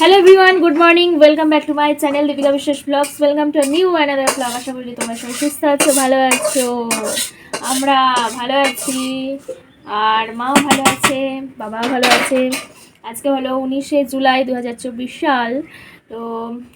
Hello everyone good morning welcome back to my channel Dipika Biswas vlogs welcome to new another vlog আশা করি তোমরা সবাই সুস্থ আছো ভালো আছো। আমরা ভালো আছি আর মাও ভালো আছে বাবাও ভালো আছে। আজকে হলো উনিশে জুলাই দু হাজার চব্বিশ সাল। তো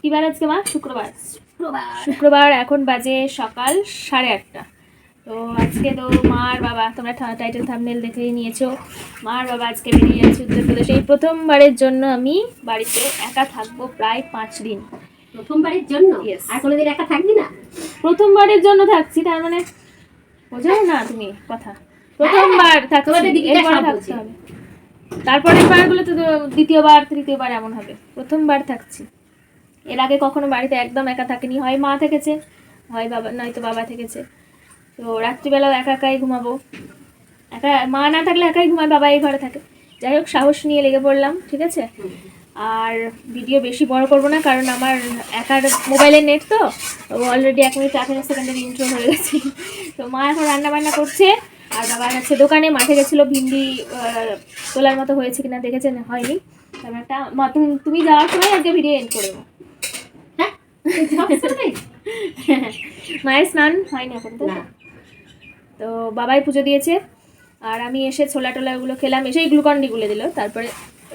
কী বার আজকে মা? শুক্রবার। শুক্রবার। শুক্রবার এখন বাজে সকাল সাড়ে আটটা। তো আজকে তো মার বাবা তোমরা টাইটেল থামনেল দেখেই নিয়েছো। মার বাবা আজকে বেরিয়ে যাচ্ছে উত্তরপ্রদেশে। এই প্রথমবারের জন্য আমি বাড়িতে একা থাকব প্রায় পাঁচ দিন। প্রথমবারের জন্য. আর কোনোদিন একা থাকবি না? প্রথমবারের জন্য থাকছি তার মানে বোঝাও না তুমি কথা। প্রথমবার থাকছি থাকতে হবে। তারপরের বারগুলো তো দ্বিতীয়বার তৃতীয়বার এমন হবে। প্রথমবার থাকছি। এর আগে কখনো বাড়িতে একদম একা থাকেনি। হয় মা থেকেছে হয় বাবা নয়তো বাবা থেকেছে। তো রাত্রিবেলাও একা একাই ঘুমাবো। একা মা না থাকলে একাই ঘুমায় বাবা এই ঘরে থাকে। যাই হোক সাহস নিয়ে লেগে পড়লাম ঠিক আছে? আর ভিডিও বেশি বড় করব না কারণ আমার একার মোবাইলের নেট তো অলরেডি এক মিনিট আঠারো সেকেন্ডের ইন্ট্রো হয়ে গেছে। তো মা এখন রান্না বান্না করছে আর বাবা যাচ্ছে দোকানে মাঠে গেছিল ভিন্ডি তোলার মতো হয়েছে কিনা দেখেছেন হয়নি। তারপর একটা মা তুমি- তুমি যাওয়ার সময় আজকে ভিডিও এন্ড করে দেবো। হ্যাঁ? মায়ের স্নান হয়নি এখন তো? তো বাবাই পুজো দিয়েছে। আর আমি এসে ছোলা টোলাগুলো খেলাম, এসেই গ্লুকন ডি গুলে দিল। তারপরে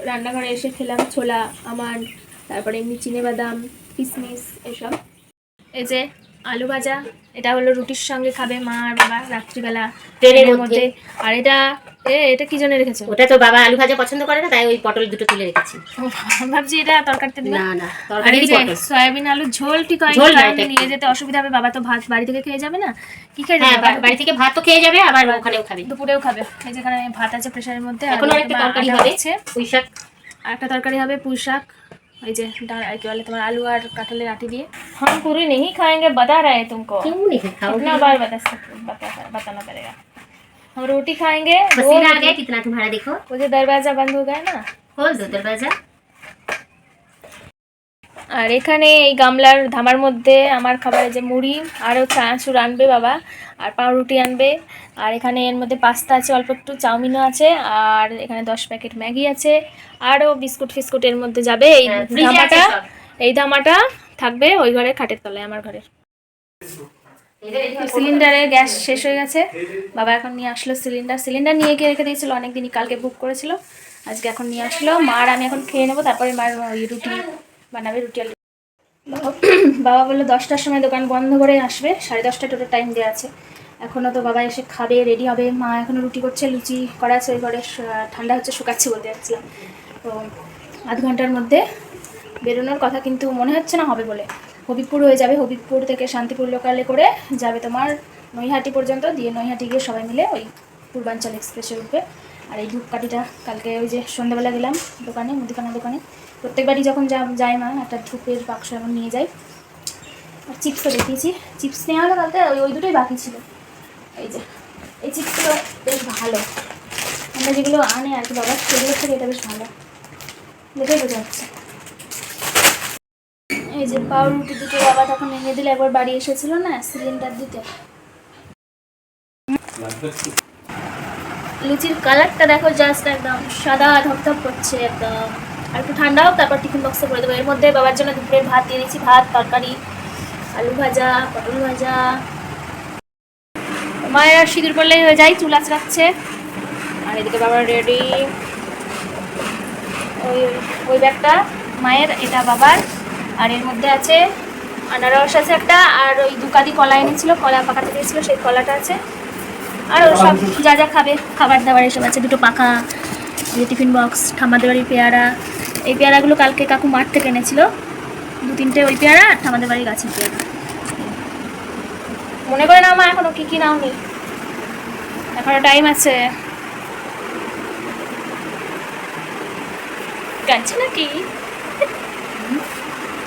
রান্নাঘরে এসে খেলাম ছোলা আমার তারপরে এমনি চিনে বাদাম কিশমিশ এসব। এই যে আলু ভাজা এটা হলো রুটির সঙ্গে খাবে মা আর বাবা রাত্রিবেলা ট্রেনের মধ্যে। আর এটা এ এটা কি জন্য রেখেছো? ওটা তো বাবা আলু ভাজা পছন্দ করে না তাই ওই পটল দুটো তুলে রেখেছি। ভাবছি এটা তরকারিতে দিবে। না না আর তরকারি এই যে পটল। সয়াবিন আলু ঝোল ঠিক হয় কারণ নিয়ে যেতে অসুবিধা হবে বাবা তো ভাত বাড়ি থেকে খেয়ে যাবে না। কি খেয়ে হ্যাঁ যাবে বা- বাড়ি থেকে ভাত তো খেয়ে যাবে আবার ওখানেও খাবে। দুপুরেও খাবে। এই যেখানে ভাত আছে প্রেশারের মধ্যে এখন এই আরেকটা তরকারি হবে পুঁই শাক আর একটা তরকারি হবে পুঁই শাক ওই যে ডাল আর কি বলে তোমার আলু আর কাঁঠালের আটি দিয়ে हम पूरी नहीं खाएंगे बता रहे हैं तुमको क्यों नहीं खाओ कितना बार बता सकते बता बताना पड़ेगा हम रोटी खाएंगे दो पसीना आ रोटी- गया कितना तुम्हारा देखो वो जो दरवाजा बंद हो गया ना खोल दो दरवाजा আর এখানে এই গামলার ধামার মধ্যে আমার খাবারের যে মুড়ি আরও চানাচুর আনবে বাবা আর পাউরুটি আনবে আর এখানে এর মধ্যে পাস্তা আছে অল্প একটু চাউমিনও আছে আর এখানে দশ প্যাকেট ম্যাগি আছে আরও বিস্কুট ফিস্কুট এর মধ্যে যাবে। এই হ্যাঁ, ধামাটা এই ধামাটা থাকবে ওই ঘরে খাটের তলায় আমার ঘরে সিলিন্ডারে গ্যাস শেষ হয়ে গেছে। বাবা এখন নিয়ে আসলো সিলিন্ডার। সিলিন্ডার নিয়ে গিয়ে রেখে দিয়েছিল অনেকদিনই কালকে বুক করেছিল। আজকে এখন নিয়ে আসলো। মা আর আমি এখন খেয়ে নেব তারপরে মার ওই রুটি বানাবে রুটি বাবা- বাবা বলল দশটার সময় দোকান বন্ধ করে আসবে সাড়ে দশটা টোটো টাইম দেওয়া আছে। এখনও তো বাবা এসে খাবে রেডি হবে। মা এখনও রুটি করছে, লুচি করা আছে ওই ঘরে ঠান্ডা হচ্ছে, শুকাচ্ছে বলতে যাচ্ছিলাম। তো আধ ঘণ্টার মধ্যে বেরোনোর কথা কিন্তু মনে হচ্ছে না হবে বলে। হবিবপুর হয়ে যাবে, হবিবপুর থেকে শান্তিপুর লোকালে করে যাবে তোমার নৈহাটি পর্যন্ত। দিয়ে নৈহাটি গিয়ে সবাই মিলে ওই পূর্বাঞ্চল এক্সপ্রেসে উঠবে। আর এই ধূপকাঠিটা কালকে ওই যে সন্ধ্যাবেলা গেলাম দোকানে মুদিখানা দোকানে। প্রত্যেকবারই যখন যা যাই মা, একটা ধূপের বাক্স এমন নিয়ে যাই আর চিপসও দেখিয়েছি। চিপস নেওয়া হলো কালকে, ওই ওই দুটোই বাকি ছিল। এই যে, এই চিপসগুলো বেশ ভালো। আমরা যেগুলো আনে আর কি বাবা সেগুলোর থেকে এটা বেশ ভালো। দেখেই বোঝা যাচ্ছে। এই যে পাউরুটি দুটো বাবা তখন এনে দিলে, একবার বাড়ি এসেছিল না, সিলিন্ডার দিতে। লুচির কালারটা দেখো জাস্ট একদম সাদা ধপধপ করছে একদম। আর একটু ঠান্ডা হোক, তারপর টিফিন বক্সে করে দেবো। এর মধ্যে বাবার জন্য দুপুরের ভাত দিয়ে দিয়েছি, ভাত, তরকারি, আলু ভাজা, পটল ভাজা মায়ের আর সিঁদুর পড়লেই হয়ে যায়, চুল আঁচড়াচ্ছে আর এদিকে বাবার রেডি ওই ওই ব্যাগটা মায়ের, এটা বাবার। আর এর মধ্যে আছে, আনারস আছে একটা, আর ওই দুকাদি কলা এনেছিল, কলা পাকাতে দিয়েছিল সেই কলাটা আছে। আর ও সব যা যা খাবে, খাবার দাবার এসব আছে, দুটো পাখা টিফিন বক্স ঠাম্মাদের বাড়ির পেয়ারা। এই পেয়ারাগুলো কালকে কাকু মাঠ থেকে এনেছিল। দু তিনটে ওই পেয়ারা আর ঠাম্মাদের বাড়ির গাছের পেয়ারা। মনে করে না মা, এখনও কি কি নাওনি? এখনও টাইম আছে। কাঁদছো নাকি?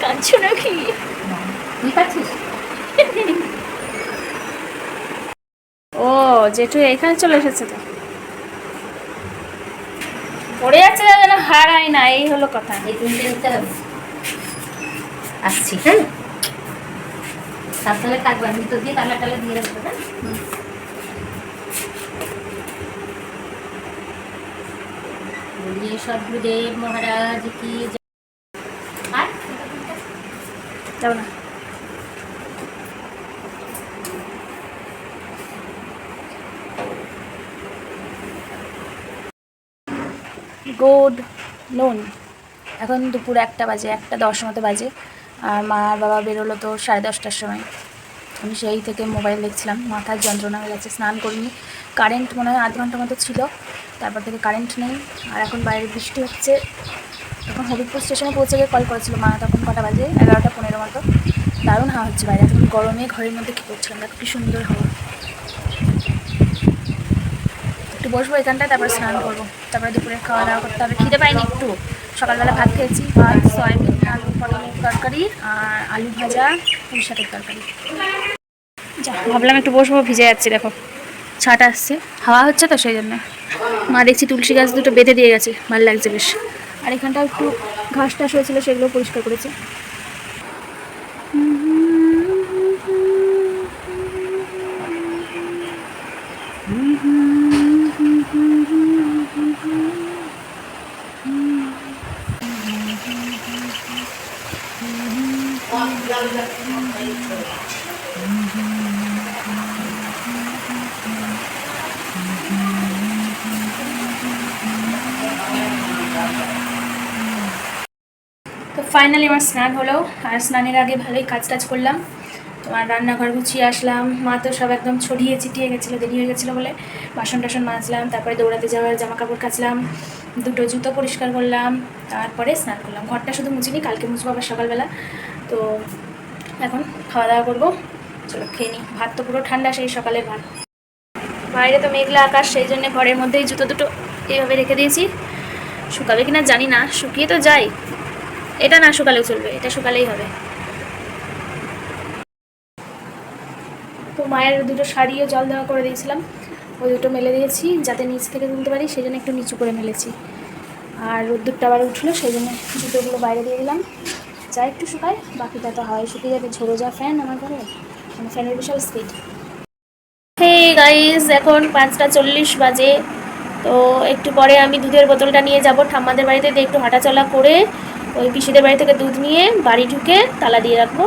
কাঁদছো নাকি? ও, জেঠু এখানে চলে এসেছে তো। পড়ে যাচ্ছে যেন হারাই না, এই হলো কথা। এই আসছি হ্যাঁ? তাহলে কাটবেন ভিতর দিয়ে টালা টালা দিয়ে রাখবেন হ্যাঁ? বলিয়ে সদগুরুদেব মহারাজ কি গুড নুন এখন দুপুর একটা বাজে, একটা দশ মতো বাজে। আর মা আর বাবা বেরোলো তো সাড়ে দশটার সময়। আমি সেই থেকে মোবাইল দেখছিলাম, মাথার যন্ত্রণা হয়ে গেছে, স্নান করিনি। কারেন্ট মনে হয় আধ ঘণ্টার মতো ছিল, তারপর থেকে কারেন্ট নেই। আর এখন বাইরে বৃষ্টি হচ্ছে। তখন হবিবপুর স্টেশনে পৌঁছে গিয়ে কল করেছিল মা, তখন কটা বাজে? এগারোটা পনেরো মতো। দারুণ হাওয়া হচ্ছে বাইরে এখন গরমে ঘরের মধ্যে কী করছিলাম? দেখো, কী সুন্দর হাওয়া একটু বসবো এখানটায়, তারপর স্নান করব। তারপরে দুপুরে খাওয়া দাওয়া করতে হবে। খিদে পাইনি একটু। সকালবেলা ভাত খেয়েছি, ভাত, সয়াবিন, আলু, পটলের তরকারি আর আলু ভাজা, পুঁই শাকের তরকারি। যা, ভাবলাম একটু বসবো, ভিজে যাচ্ছি, দেখো। ছাটা আসছে। হাওয়া হচ্ছে তো সেই জন্য। মা দেখছি তুলসী গাছ দুটো বেঁধে দিয়ে গেছে। ভালো লাগছে বেশ। আর এখানটা একটু ঘাস টাস হয়েছিল, সেগুলো পরিষ্কার করেছে। ফাইনালি আমার স্নান হলো, আর স্নানের আগে ভালোই কাজ টাজ করলাম। তোমার রান্নাঘর গুছিয়ে আসলাম, মা তো সব একদম ছড়িয়ে ছিটিয়ে গেছিল, দেরি হয়ে গেছিল বলে। বাসন টাসন মাজলাম, তারপরে দৌড়াতে যাওয়ার জামা কাপড় কাচলাম, দুটো জুতো পরিষ্কার করলাম, তারপরে স্নান করলাম। ঘরটা শুধু মুছিনি, কালকে মুছবো আবার সকালবেলা। তো এখন খাওয়া দাওয়া করব, চলো খেয়ে নিই ভাত তো পুরো ঠান্ডা, সেই সকালের ভাত। বাইরে তো মেঘলা আকাশ, সেই জন্য ঘরের মধ্যেই জুতো দুটো এইভাবে রেখে দিয়েছি। শুকাবে কিনা জানি না, শুকিয়ে তো যাই। এটা না শুকালেও চলবে, এটা শুকালেই হবে। তো মায়ের দুটো শাড়িও জল দেওয়া করে দিয়েছিলাম, ওই দুটো মেলে দিয়েছি, যাতে নিচ থেকে তুলতে পারি, সেই জন্য একটু নিচু করে মেলেছি। আর রোদ্দুরটা আবার উঠল, সেই জন্য জুতোগুলো বাইরে দিয়ে দিলাম। যা একটু শুকায়, বাকিটা তো হয় শুকিয়ে যাবে, ঝোড়ো যা ফ্যান আমার ঘরে মানে ফ্যানের বিশাল স্পিড হে গাইজ এখন পাঁচটা চল্লিশ বাজে, তো একটু পরে আমি দুধের বোতলটা নিয়ে যাব, ঠাম্মাদের বাড়িতে একটু হাঁটাচলা করে ওই পিসিদের বাড়ি থেকে দুধ নিয়ে বাড়ি ঢুকে তালা দিয়ে রাখব।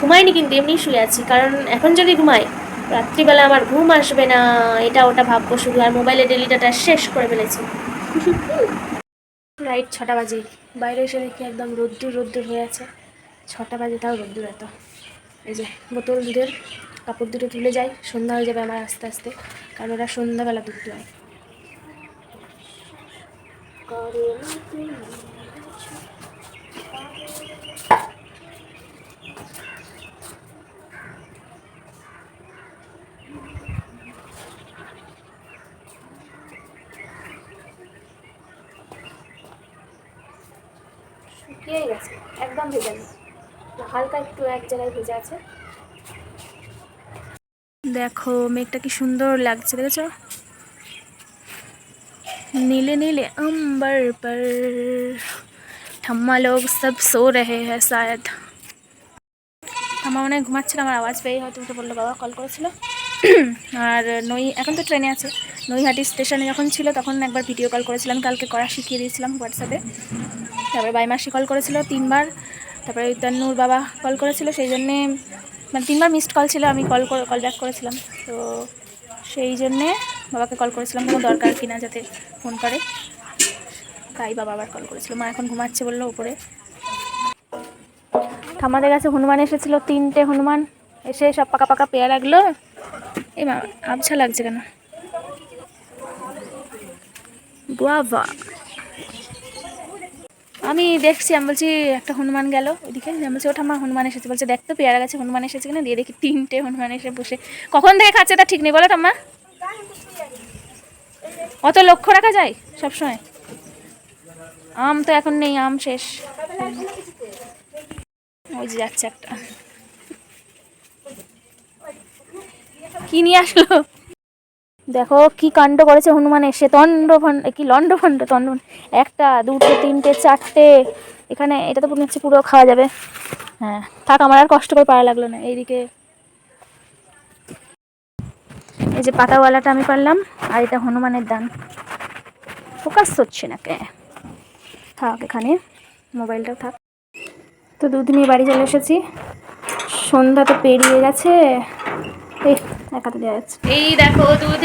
ঘুমাইনি কিন্তু এমনি শুয়ে আছি। কারণ এখন যদি ঘুমাই, রাত্রিবেলা আমার ঘুম আসবে না। এটা ওটা ভাববো শুধু। আর মোবাইলে ডেলি ডাটা শেষ করে ফেলেছি। রাইট ছটা বাজে। বাইরে এসে দেখি একদম রোদ্দুর রোদ্দুর হয়ে আছে। ছটা বাজে, তাও রোদ্দুর এত। এই যে বোতল দুধের কাপড় দুটো তুলে যাই, সন্ধ্যা হয়ে যাবে আমার আস্তে আস্তে। কারণ ওরা সন্ধ্যাবেলা দুধ দেয়। শুকিয়ে গেছে, একদম ভেজা নেই। হালকা একটু এক জায়গায় ভেজা আছে। দেখো, মেঘটা কি সুন্দর লাগছে, দেখেছ? नीले नीले अंबर पर ঠাম্মা লোক সব সো রহে হ্যাঁ শায়দ ঠাম্মা মনে হয় ঘুমাচ্ছিল আমার আওয়াজ পেয়ে হয়তো উঠে বললো বাবা কল করেছিল আর নই এখন তো ট্রেনে আছে নৈহাটি স্টেশনে যখন ছিল তখন একবার ভিডিও কল করেছিলাম কালকে করা শিখিয়ে দিয়েছিলাম হোয়াটসঅ্যাপে তারপরে বাইমাসি কল করেছিল তিনবার তারপরে তন্নুর বাবা কল করেছিল সেই জন্যে মানে তিনবার মিসড কল ছিল আমি কল কল ব্যাক করেছিলাম তো সেই জন্যে বাবাকে কল করেছিলাম কোনো দরকার কিনা যাতে ফোন করে। তাই বাবা আবার কল করেছিল। মা এখন ঘুমাচ্ছে বলল উপরে। ঠামাদের কাছে হনুমান এসেছিল তিনটে হনুমান। এসে সব পাকা পাকা পেয়ারা লাগল এই মা আবছা লাগছে কেন? গুয়াভা আমি দেখছি, আমি বলছি, একটা হনুমান গেল ওইদিকে আমি বলছি, ওটা আমার হনুমান এসেছে। বলছে দেখতো পেয়ারা গাছে হনুমান এসেছে কিনা? দিয়ে দেখি, তিনটে হনুমান এসে বসে। কখন থেকে খাচ্ছে তা ঠিক নেই, বলো ঠাম্মা। অত লক্ষ্য রাখা যায় সবসময়? আম তো এখন নেই, আম শেষ। ওই যে যাচ্ছে একটা। কি নিয়ে আসলো? দেখো কি কাণ্ড করেছে হনুমান এসে তন্ড কি লন্ড ভণ্ড তন্ড একটা, দুটো, তিনটে, চারটে, এখানে এটা তো হচ্ছে পুরো খাওয়া যাবে। হ্যাঁ থাক, আমার আর কষ্ট করে পারা লাগল না, এইদিকে। এই যে পাতাওয়ালাটা আমি পারলাম, আর এটা হনুমানের দান। ফোকাস হচ্ছে না কে? থাক, এখানে মোবাইলটা থাক। তো দুধ নিয়ে বাড়ি চলে এসেছি। সন্ধ্যা তো পেরিয়ে গেছে। এই একাতে দেওয়া যাচ্ছে। এই দেখো দুধ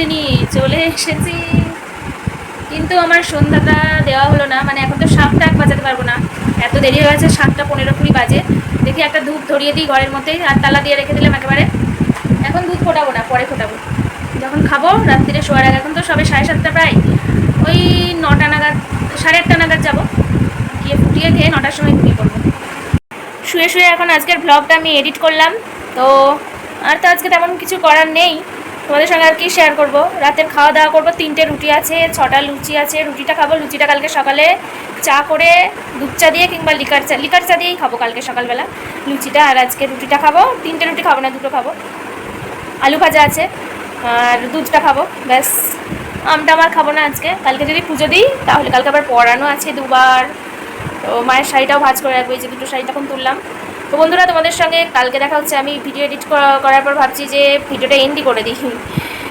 চলে এসেছি। কিন্তু আমার সন্ধ্যাটা দেওয়া হলো না মানে এখন তো সাতটা এক বাজাতে পারব না। এত দেরি হয়ে গেছে, সাতটা পনেরো কুড়ি বাজে। দেখি একটা ধূপ ধরিয়ে দিই ঘরের মধ্যেই আর তালা দিয়ে রেখে দিলাম একেবারে। এখন দুধ ফোটাবো না, পরে ফোটাবো। যখন খাব, রাত্রিরে শোয়ার আগে, এখন তো সবে সাড়ে সাতটা প্রায়। ওই নটা নাগাদ, সাড়ে আটটা নাগাদ যাব। গিয়ে ফুটিয়ে খেয়ে নটার সময় ঘুমিয়ে পড়ব। শুয়ে শুয়ে এখন আজকের ব্লগটা আমি এডিট করলাম। তো আর তো আজকে তেমন কিছু করার নেই। তোমাদের সঙ্গে আর কি শেয়ার করব? রাতের খাওয়া দাওয়া করব, তিনটে রুটি আছে, ছটা লুচি আছে, রুটিটা খাব, লুচিটা কালকে সকালে চা করে দুধ চা দিয়ে কিংবা লিকার চা লিকার চা দিয়েই খাব কালকে সকালবেলা। লুচিটা আর আজকে রুটিটা খাব, তিনটে রুটি খাব না, দুটো খাব। আলু ভাজা আছে, আর দুধটা খাব, ব্যাস। আমটা আমার খাব না আজকে। কালকে যদি পুজো দিই, তাহলে কালকে আবার পড়ানো আছে দুবার। তো মায়ের শাড়িটাও ভাজ করে রাখব, এই যে দুটো শাড়ি তখন তুললাম। তো বন্ধুরা, তোমাদের সঙ্গে কালকে দেখা হচ্ছে। আমি ভিডিও এডিট করার পর ভাবছি যে ভিডিওটা এন্ডি করে দিই।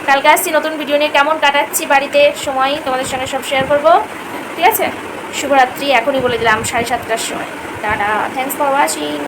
কালকে আসছি নতুন ভিডিও নিয়ে। কেমন কাটাচ্ছি বাড়িতে? সময় তোমাদের সঙ্গে সব শেয়ার করব। ঠিক আছে? শুভরাত্রি। এখনই বলে দিলাম সাড়ে সাতটার সময়। টাটা। Thanks for watching